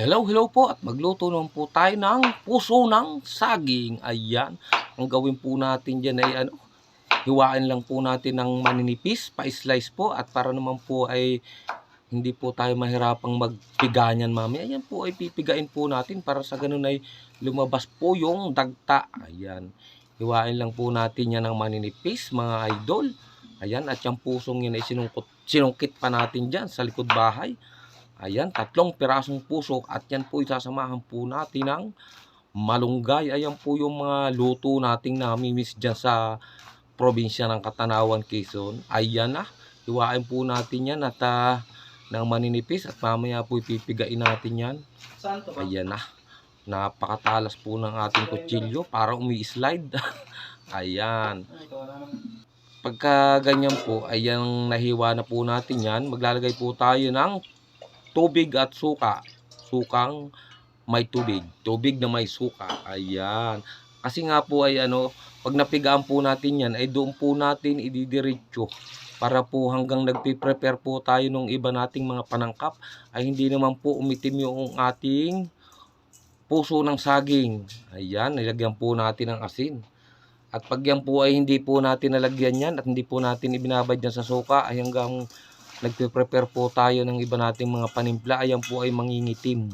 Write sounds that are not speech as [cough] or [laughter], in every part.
Hello, hello po at magluto naman po tayo ng puso ng saging. Ayan, ang gawin po natin dyan ay ano, hiwain lang po natin ng maninipis, pa-slice po at para naman po ay hindi po tayo mahirapang magpiga niyan mami. Ayan po ay pipigain po natin para sa ganun ay lumabas po yung dagta. Ayan, hiwain lang po natin yan ng maninipis mga idol. Ayan, at yung pusong yun ay sinungkot, sinungkit pa natin dyan sa likod bahay. Ayan, tatlong pirasong puso at yan po isasamahan po natin ng malunggay. Ayan po yung mga luto nating namimiss dyan sa probinsya ng Katanawan, Quezon. Ayan na, hiwain po natin yan at ah, ng maninipis at mamaya po ipipigain natin yan. Ayan na, napakatalas po ng ating kutsilyo para umi-slide. [laughs] Ayan. Pagka ganyan po, ayan nahiwa na po natin yan. Maglalagay po tayo ng tubig at suka. Sukang may tubig. Tubig na may suka. Ayan. Kasi nga po ay ano, pag napigaan po natin yan, ay doon po natin ididiretso para po hanggang nagpiprepare po tayo ng iba nating mga panangkap ay hindi naman po umitim yung ating puso ng saging. Ayan, nilagyan po natin ng asin. At pag yan po ay hindi po natin nalagyan yan at hindi po natin ibinabad yan sa suka ay hanggang nagpe-prepare po tayo ng iba nating mga panimpla ayan po ay mangingitim.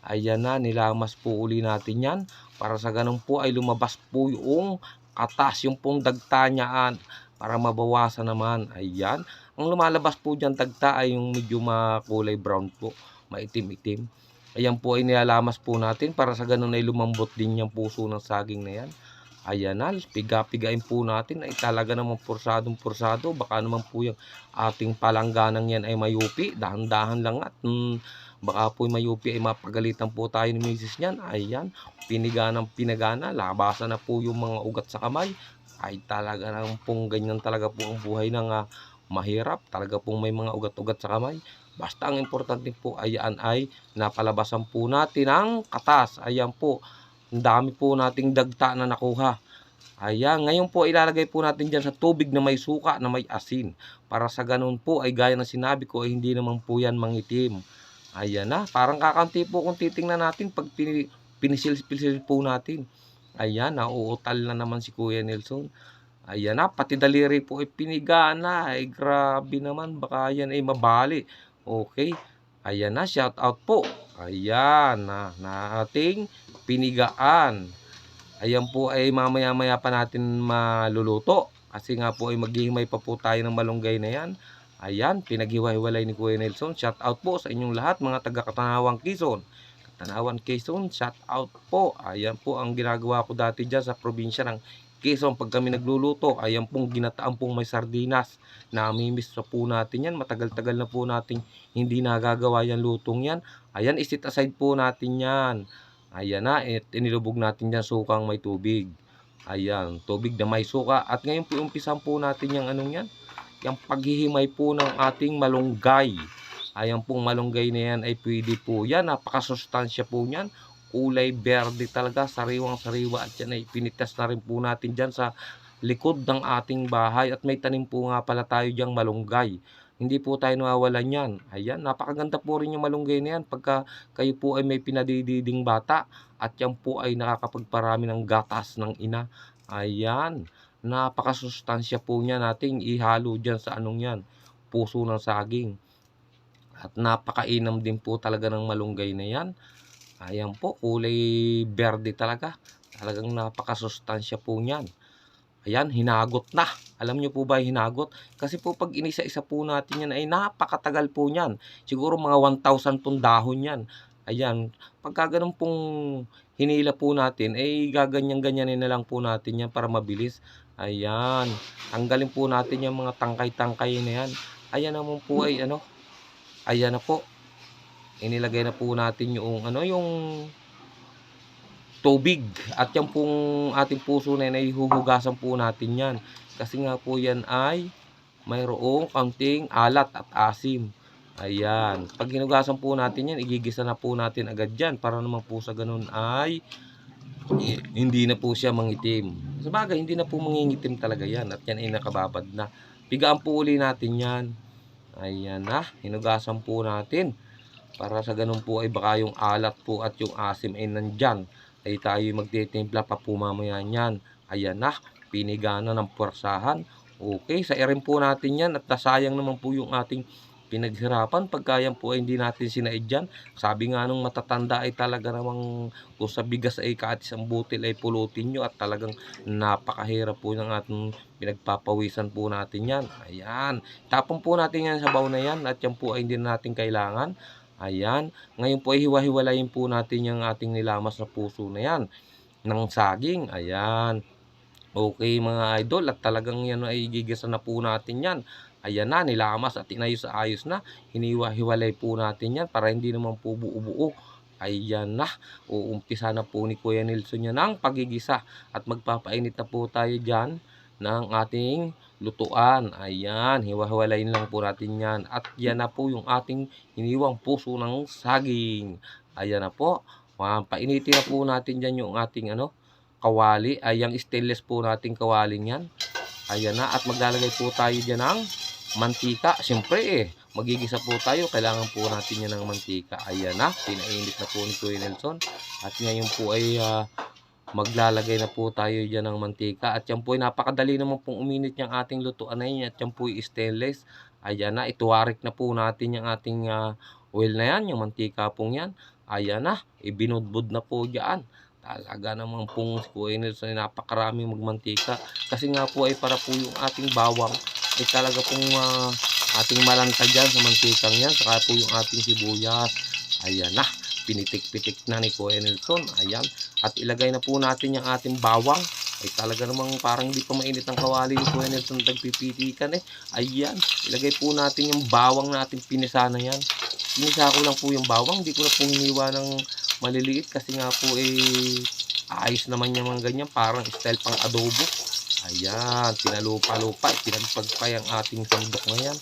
Ayan na, nilamas po uli natin yan para sa ganun po ay lumabas po yung katas, yung pong dagta niyaan para mabawasan naman. Ayan. Ang lumalabas po dyan dagta ay yung medyo makulay brown po, maitim-itim. Ayan po ay nilalamas po natin para sa ganun ay lumambot din yung puso ng saging na yan. Ayan na, piga-pigain po natin ay talaga naman porsadong porsado. Baka naman po yung ating palangganang yan ay mayupi. Dahan-dahan lang at mm, baka po yung mayupi ay mapagalitan po tayo ni Mrs. niyan. Ayan, piniga ng pinagana. Labasan na po yung mga ugat sa kamay. Ay talaga naman pong ganyan talaga po ang buhay ng ah, mahirap. Talaga pong may mga ugat-ugat sa kamay. Basta ang importante po ayan ay napalabasan po natin ang katas. Ayan po. Ang dami po nating dagta na nakuha. Ayan, ngayon po ilalagay po natin dyan sa tubig na may suka, na may asin. Para sa ganun po ay gaya ng sinabi ko ay hindi naman po yan mangitim. Ayan na, parang kakanti po kung titingnan natin pag pini- pinisil-pisil po natin. Ayan, nauutal na naman si Kuya Nelson. Ayan na, pati daliri po ay piniga na. Ay grabe naman, baka yan ay mabali. Okay, ayan na, shout out po. Ayan na, na ating pinigaan. Ayan po ay mamaya-maya pa natin maluluto. Kasi nga po ay maghihimay pa po tayo ng malunggay na yan. Ayan, pinaghiwa-hiwalay ni Kuya Nelson. Shout out po sa inyong lahat mga taga Katanawang Quezon. Katanawang Quezon, shout out po. Ayan po ang ginagawa ko dati dyan sa probinsya ng Quezon. Pag kami nagluluto, ayan pong ginataan pong may sardinas. Namimiss na po natin yan. Matagal-tagal na po natin hindi nagagawa yan lutong yan. Ayan, isit aside po natin yan. Ayan na, it, inilubog natin yan sukang may tubig. Ayan, tubig na may suka. At ngayon po, umpisan po natin yung anong yan. Yung paghihimay po ng ating malunggay. Ayan pong malunggay na yan ay pwede po yan. Napakasustansya po yan. Kulay berde talaga, sariwang sariwa. At yan ay pinitas na rin po natin dyan sa likod ng ating bahay. At may tanim po nga pala tayo diyang malunggay. Hindi po tayo nawawalan yan. Ayan, napakaganda po rin yung malunggay na yan. Pagka kayo po ay may pinadididing bata at yan po ay nakakapagparami ng gatas ng ina. Ayan, napakasustansya po niya nating ihalo dyan sa anong yan, puso ng saging. At napakainam din po talaga ng malunggay na yan. Ayan po, kulay berde talaga. Talagang napakasustansya po niyan. Ayan, hinagot na. Alam niyo po ba hinagot? Kasi po pag inisa-isa po natin yan ay napakatagal po niyan. Siguro mga 1,000 pong dahon yan. Ayan, pagka ganun pong hinila po natin, ay gaganyan-ganyanin na lang po natin yan para mabilis. Ayan, tanggalin po natin yung mga tangkay-tangkay na yan. Ayan naman po ay ano, ayan na po. Inilagay na po natin yung ano, yung tubig. At yan pong ating puso na yan po natin yan. Kasi nga po yan ay mayroong kaunting alat at asim. Ayan. Pag hinugasan po natin yan, igigisa na po natin agad yan para naman po sa ganun ay hindi na po siya mangitim. Sa bagay, hindi na po mangingitim talaga yan at yan ay nakababad na. Pigaan po uli natin yan. Ayan na, hinugasan po natin. Para sa ganun po ay baka yung alat po at yung asim ay nandyan. Ay tayo magtitimpla pa po mamaya niyan. Ayan na, pinigana ng puwersahan. Okay, sa rin po natin yan at nasayang naman po yung ating pinaghirapan pagka yan po ay hindi natin sinaid dyan. Sabi nga nung matatanda ay talaga namang kung sa bigas ay kahit isang butil ay pulutin nyo at talagang napakahirap po ng ating pinagpapawisan po natin yan. Ayan, tapon po natin yan sa baw na yan at yan po ay hindi na natin kailangan. Ayan, ngayon po ay hiwa-hiwalayin po natin yung ating nilamas na puso na yan ng saging. Ayan. Okay mga idol at talagang yan ay gigisan na po natin yan. Ayan na, nilamas at inayos-ayos na. Hiniwa-hiwalay po natin yan para hindi naman po buo-buo. Ayan na, uumpisa na po ni Kuya Nelson yan ang pagigisa. At magpapainit na po tayo dyan ng ating lutuan. Ayan, hiwa-hiwalayin lang po natin yan. At yan na po yung ating hiniwang puso ng saging. Ayan na po. Painitin na po natin dyan yung ating ano, kawali. Ay, stainless po nating kawaling yan. Ayan na. At maglalagay po tayo dyan ng mantika. Siyempre eh, magigisa po tayo. Kailangan po natin yan ng mantika. Ayan na. Pinainit na po ni Kuya Nelson. At ngayon po ay ah, maglalagay na po tayo dyan ng mantika. At yan po napakadali naman pong uminit yung ating lutuan na yun. At yan po stainless. Ayan na. Ituwarik na po natin yung ating ah, oil na yan. Yung mantika pong yan. Ayan na. Ibinudbud na po dyan. Talaga naman pong si Kuya Nelson napakarami magmantika. Kasi nga po ay para po yung ating bawang ay talaga pong ah, ating malanta dyan sa mantikang yan. Saka po yung ating sibuyas. Ayan na. Pinitik-pitik na ni Kuya Nelson. Ayan. At ilagay na po natin yung ating bawang. Ay talaga namang parang hindi pa mainit ang kawali ni Kuya Nelson nagpipitikan eh. Ayan. Ilagay po natin yung bawang natin pinisa na yan. Pinisa ko lang po yung bawang. Hindi ko na po hiniwa ng maliliit kasi nga po eh ayos naman yung mga ganyan. Parang style pang adobo. Ayan. Pinalupa-lupa. Pinagpagpay ang ating sandok na yan.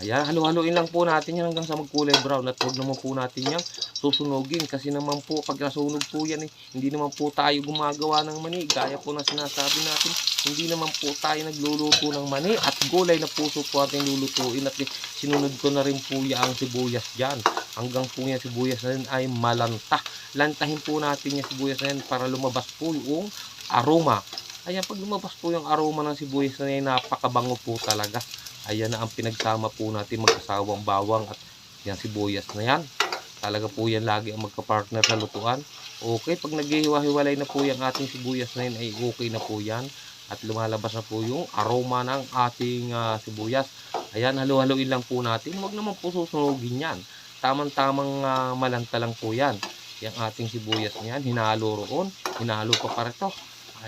Ayan, halo-haloin lang po natin yan hanggang sa magkulay brown at huwag naman po natin yan susunugin kasi naman po pag nasunog po yan eh, hindi naman po tayo gumagawa ng mani. Gaya po na sinasabi natin hindi naman po tayo nagluluto ng mani at gulay na puso po ating lulutuin at sinunod ko na rin po yan ang sibuyas dyan. Hanggang po yan sibuyas na rin ay malanta. Lantahin po natin yung sibuyas na yan para lumabas po yung aroma. Ayan pag lumabas po yung aroma ng sibuyas na yan napakabango po talaga ayan na ang pinagsama po natin mag-asawang bawang at yan sibuyas na yan. Talaga po yan lagi ang magka-partner sa lutuan. Okay pag naghihiwa-hiwalay na po yung ating sibuyas na yan ay okay na po yan. At lumalabas na po yung aroma ng ating ah, sibuyas. Ayan halo-haloin lang po natin. Huwag naman po susunugin yan. Tamang-tamang ah, malanta lang po yan. Yung ating sibuyas niyan hinalo roon. Hinalo pa pa rito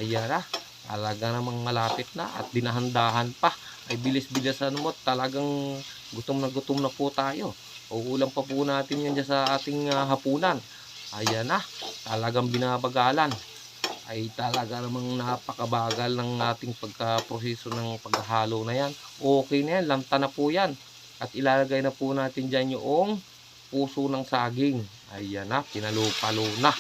ayan na talaga namang malapit na at dinahandahan pa. Ay bilis-bilisan mo talagang gutom na gutom na po tayo. Uulam pa po natin yan sa ating ah, hapunan. Ayan na talagang binabagalan. Ay talaga namang napakabagal ng ating pagkaproseso ng paghahalo na yan. Okay na yan lanta na po yan. At ilalagay na po natin dyan yung puso ng saging. Ayan na pinalupalo na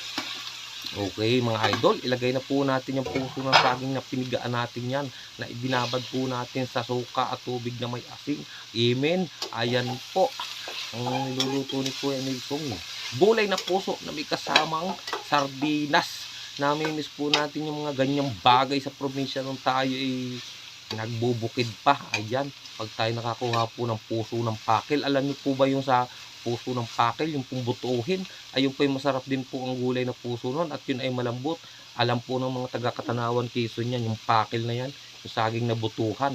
Okay mga idol, ilagay na po natin yung puso ng saging na pinigaan natin yan na ibinabad po natin sa suka at tubig na may asin. Amen. Ayan po ang niluluto ni Kuya Nelson. Gulay na puso na may kasamang sardinas. Namimiss po natin yung mga ganyang bagay sa probinsya nung tayo ay nagbubukid pa. Ayan, pag tayo nakakuha po ng puso ng pakil. Alam niyo po ba yung sa puso ng pakil, yung pong butuhin? Ayun po yung masarap din po ang gulay na puso nun at yun ay malambot. Alam po ng mga taga-Katanawan Quezon yan, yung pakil na yan, yung saging na butuhan.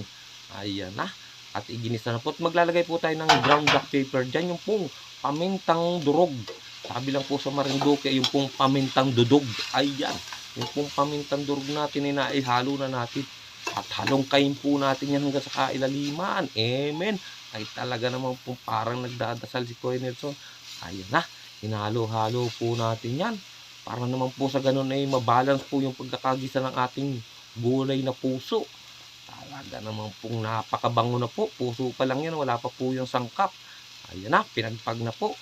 Ayan na. At iginisa na po. At maglalagay po tayo ng brown black pepper dyan, yung pong pamintang durog. Sabi lang po sa Marinduque, yung pong pamintang dudog. Ayan. Yung pong pamintang durog natin ay naihalo na natin. At halong kain po natin yan hanggang sa kailaliman. Amen. Ay talaga naman po parang nagdadasal si Kuya Nelson. Ayan na. Hinalo-halo po natin yan. Para naman po sa ganun ay mabalance po yung pagkakagisa ng ating gulay na puso. Talaga naman pong napakabango na po. Puso pa lang yan. Wala pa po yung sangkap. Ayan na. Pinagpag na po.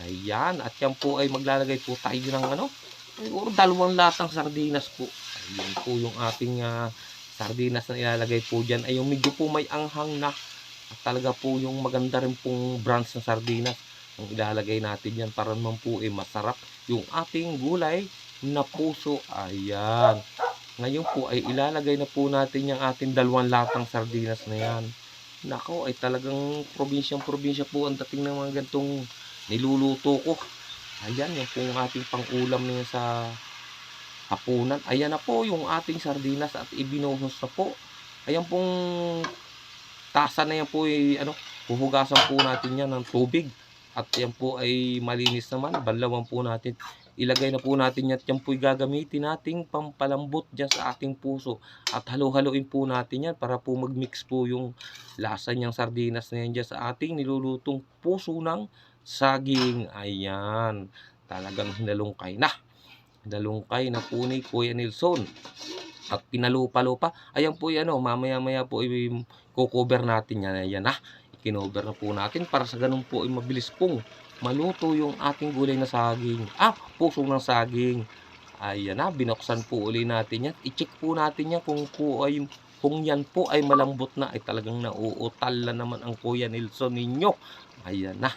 Ayan. At yan po ay maglalagay po tayo ng ano. Siguro dalawang latang sardinas po. Ayun po yung ating ah, sardinas na ilalagay po dyan. Ay medyo po may anghang na. At talaga po yung maganda rin pong brands ng sardinas. ang ilalagay natin yan para naman po eh masarap yung ating gulay na puso. Ayan. Ngayon po ay ilalagay na po natin yung ating dalawang latang sardinas na yan. Nako, ay talagang probinsyang probinsya po ang dating ng mga gantong niluluto ko. Ayan, yung po yung ating pangulam na yan sa hapunan. Ayan na po yung ating sardinas at ibinuhos na po. Ayan pong tasa na yan po ay ano, huhugasan po natin yan ng tubig. At yan po ay malinis naman. Banlawan po natin. Ilagay na po natin yan. At yan po ay gagamitin nating pampalambot dyan sa ating puso. At halo-haloin po natin yan para po mag-mix po yung lasa niyang sardinas na yan dyan sa ating nilulutong puso ng saging. Ayan. Talagang hinalungkay na. Hinalungkay na po ni Kuya Nelson. At pinalupa-lupa. Ayan po yan o. Mamaya-maya po kukover natin yan. Ayan na. Ikinover na po natin para sa ganun po ay mabilis pong maluto yung ating gulay na saging. Ah, puso ng saging. Ayan na, binuksan po uli natin yan. I-check po natin yan kung po ay kung yan po ay malambot na ay talagang nauutal na naman ang Kuya Nelson ninyo. Ayan na.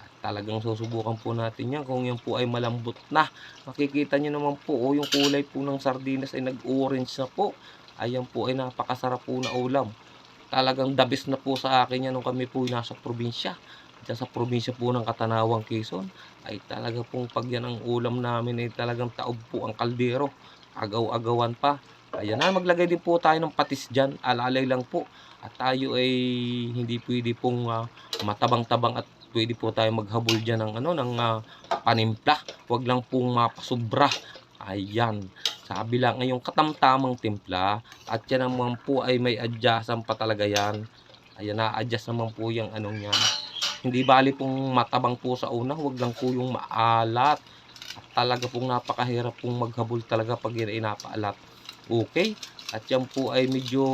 At talagang susubukan po natin yan kung yan po ay malambot na. Makikita nyo naman po oh, yung kulay po ng sardinas ay nag-orange na po. Ayan po ay napakasarap po na ulam. Talagang best na po sa akin yan nung kami po nasa probinsya. Diyan sa probinsya po ng Katanawang Quezon ay talaga pong pag yan ang ulam namin ay talagang taob po ang kaldero. Agaw-agawan pa. Ayan na, maglagay din po tayo ng patis dyan. Alalay lang po. At tayo ay hindi pwede pong ah, matabang-tabang at pwede po tayo maghabol dyan ng, ano, ng ah, panimpla. Huwag lang pong mapasobra. Ayan. Sabi lang ngayong katamtamang timpla. At yan naman po ay may adjustan pa talaga yan. Ayan na-adjust naman po yung anong yan. Hindi bali pong matabang po sa una. Huwag lang po yung maalat. At talaga pong napakahirap pong maghabol talaga pag yun ay napaalat. Okay? At yan po ay medyo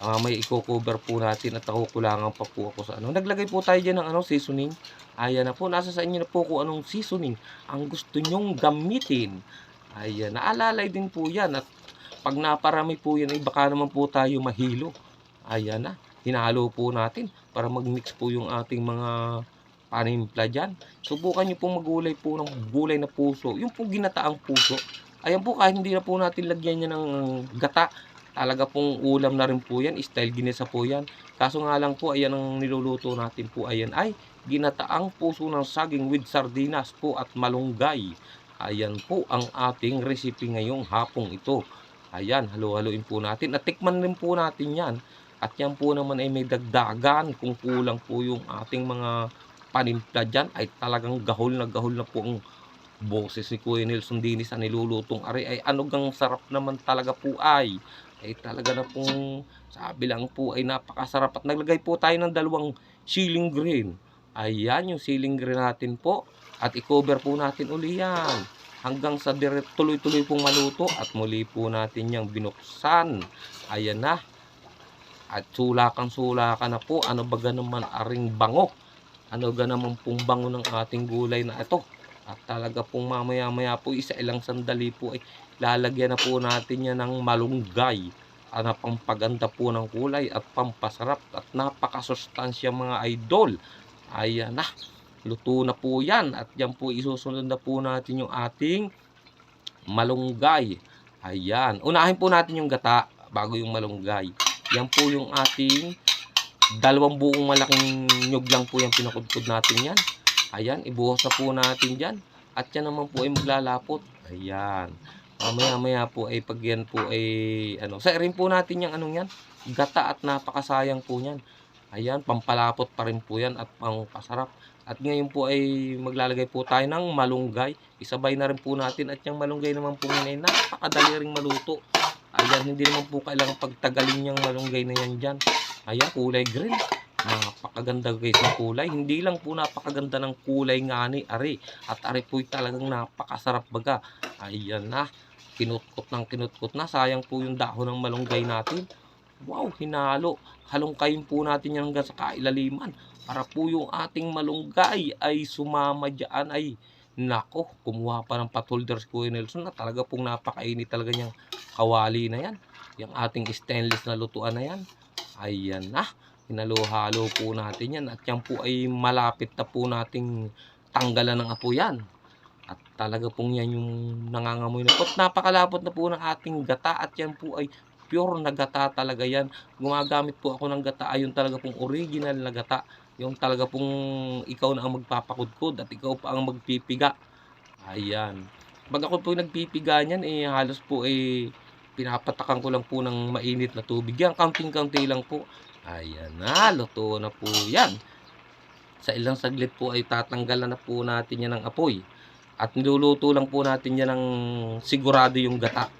ah, may i-cover po natin at nakukulangan pa po ako sa ano. Naglagay po tayo dyan ng ano, seasoning. Ayan na po. Nasa sa inyo na po kung anong seasoning ang gusto nyong gamitin. Ayan. Naalalay din po yan. At pag naparami po yan, ay baka naman po tayo mahilo. Ayan na. Hinalo po natin para mag-mix po yung ating mga panimpla dyan. Subukan nyo pong magulay po ng gulay na puso. Yung pong ginataang puso. Ayan po, kahit hindi na po natin lagyan niya ng gata. Talaga pong ulam na rin po yan. Style ginisa po yan. Kaso nga lang po, ayan ang niluluto natin po. Ayan ay ginataang puso ng saging with sardinas po at malunggay. Ayan po ang ating recipe ngayong hapong ito. Ayan, halo-haloin po natin. At tikman rin po natin yan. At yan po naman ay may dagdagan kung kulang po yung ating mga panimpla dyan ay talagang gahol na gahol na po ang boses ni Kuya Nelson Dini sa nilulutong ari ay ano gang sarap naman talaga po ay ay talaga na pong sabi lang po ay napakasarap at naglagay po tayo ng dalawang ceiling green ayan yung ceiling green natin po at i-cover po natin uli yan hanggang sa tuloy-tuloy pong maluto at muli po natin yung binuksan ayan na at sulakan sulakan na po ano baga naman aring bango ano ga naman pong bango ng ating gulay na ito. At talaga pong mamaya-maya po, isa ilang sandali po ay lalagyan na po natin yan ng malunggay. Ano pampaganda po ng kulay at pampasarap at napakasustansya mga idol. Ayan na, luto na po yan. At yan po isusunod na po natin yung ating malunggay. Ayan, unahin po natin yung gata bago yung malunggay. Yan po yung ating dalawang buong malaking nyug lang po yung pinakudkod natin yan. Ayan, ibuhos na po natin dyan. At yan naman po ay maglalapot. Ayan. Mamaya-maya po ay pag yan po ay ano, sa rin po natin yung anong yan, gata at napakasayang po yan. Ayan, pampalapot pa rin po yan at pangpasarap. At ngayon po ay maglalagay po tayo ng malunggay. Isabay na rin po natin at yung malunggay naman po yun ay napakadali ring maluto. Ayan, hindi naman po kailangan pagtagalin yung malunggay na yan dyan. Ayan, kulay green. Napakaganda guys ng kulay. Hindi lang po napakaganda ng kulay nga ni Ari. At Ari po talagang napakasarap baga. Ayan na. Kinutkot ng kinutkot na. Sayang po yung dahon ng malunggay natin. Wow, hinalo. Halongkayin po natin yan hanggang sa kailaliman. Para po yung ating malunggay ay sumama dyan ay Nako, kumuha pa ng patholder si Kuya Nelson na talaga pong napakainit talaga niyang kawali na yan. Yung ating stainless na lutuan na yan. Ayan na. Hinalo-halo po natin yan at yan po ay malapit na po nating tanggalan ng apo yan. At talaga pong yan yung nangangamoy na po. At napakalapot na po ng ating gata at yan po ay pure na gata talaga yan. Gumagamit po ako ng gata ayun talaga pong original na gata. Yung talaga pong ikaw na ang magpapakudkod at ikaw pa ang magpipiga. Ayan. Pag ako po nagpipiga niyan, eh halos po eh pinapatakan ko lang po ng mainit na tubig. Yan, kaunting-kaunti lang po. Ayan na, luto na po yan. Sa ilang saglit po ay tatanggalan na po natin yan ng apoy. At niluluto lang po natin yan ng sigurado yung gata.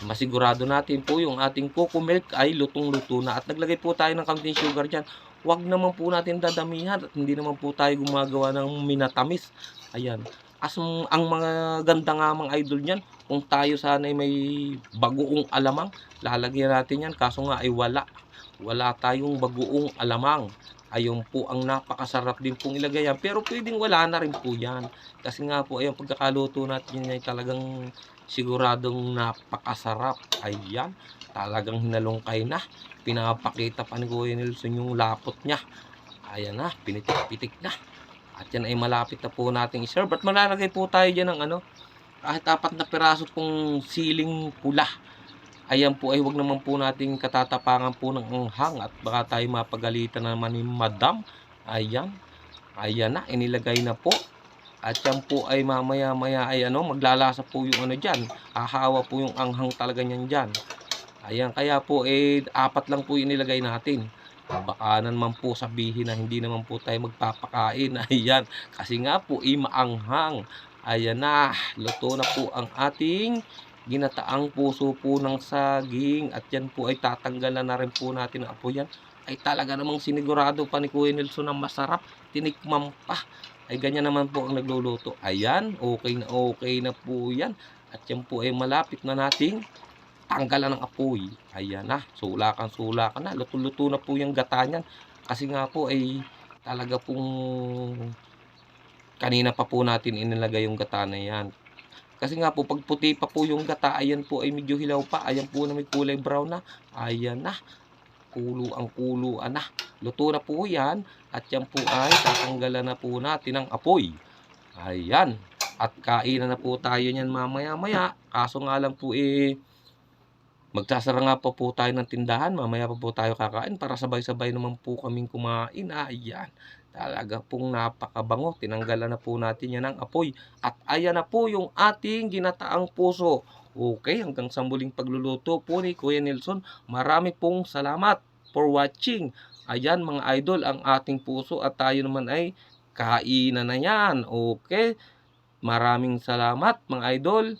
Masigurado natin po yung ating coco milk ay lutong-luto na. At naglagay po tayo ng kaunting sugar dyan. Huwag naman po natin dadamihan at hindi naman po tayo gumagawa ng minatamis. Ayan. As ang mga ganda nga mga idol niyan, kung tayo sana ay may bagoong alamang, lalagyan natin yan. Kaso nga ay wala. Wala tayong bagoong alamang. Ayun po ang napakasarap din pong ilagay yan. Pero pwedeng wala na rin po yan. Kasi nga po, ayun, pagkakaluto natin yan ay talagang siguradong napakasarap. Ayan, talagang hinalungkay na. Pinapakita pa ni Kuya Nelson yung lapot niya. Ayan na, pinitik-pitik na. At yan ay malapit na po nating iserve. At malalagay po tayo dyan ng ano, kahit apat na piraso pong siling pula. Ayan po ay wag naman po nating katatapangan po ng anghang at baka tayo mapagalitan naman ni Madam. Ayan. Ayan na, inilagay na po. At yan po ay mamaya-maya ay ano, maglalasa po yung ano dyan. Hahawa po yung anghang talaga niyan dyan. Ayan, kaya po eh, apat lang po yung inilagay natin. Baka naman po sabihin na hindi naman po tayo magpapakain. [laughs] Ayan, kasi nga po, eh, maanghang. Ayan na, luto na po ang ating ginataang puso po ng saging. At yan po ay tatanggalan na rin po natin ang apo yan. Ay talaga namang sinigurado pa ni Kuya Nelson na masarap. Tinikman pa. Ay ganyan naman po ang nagluluto. Ayan, okay na okay na po yan. At yan po ay malapit na nating tanggalan ng apoy. Ayan na, sulakan sulakan na. Luto-luto na po yung gata niyan. Kasi nga po ay talaga pong kanina pa po natin inilagay yung gata na yan. Kasi nga po, pag puti pa po yung gata, ayan po ay medyo hilaw pa. Ayan po na may kulay brown na. Ayan na. Kulo ang kulo na. Luto na po yan. At yan po ay tatanggalan na po natin ng apoy. Ayan. At kainan na po tayo niyan mamaya-maya. Kaso nga lang po eh, magsasara nga pa po tayo ng tindahan. Mamaya pa po tayo kakain para sabay-sabay naman po kaming kumain. Ayan. Talaga pong napakabango. Tinanggalan na po natin yan ng apoy. At ayan na po yung ating ginataang puso. Okay, hanggang sa muling pagluluto po ni Kuya Nelson. Marami pong salamat for watching. Ayan mga idol, ang ating puso at tayo naman ay kainan na yan. Okay, maraming salamat mga idol.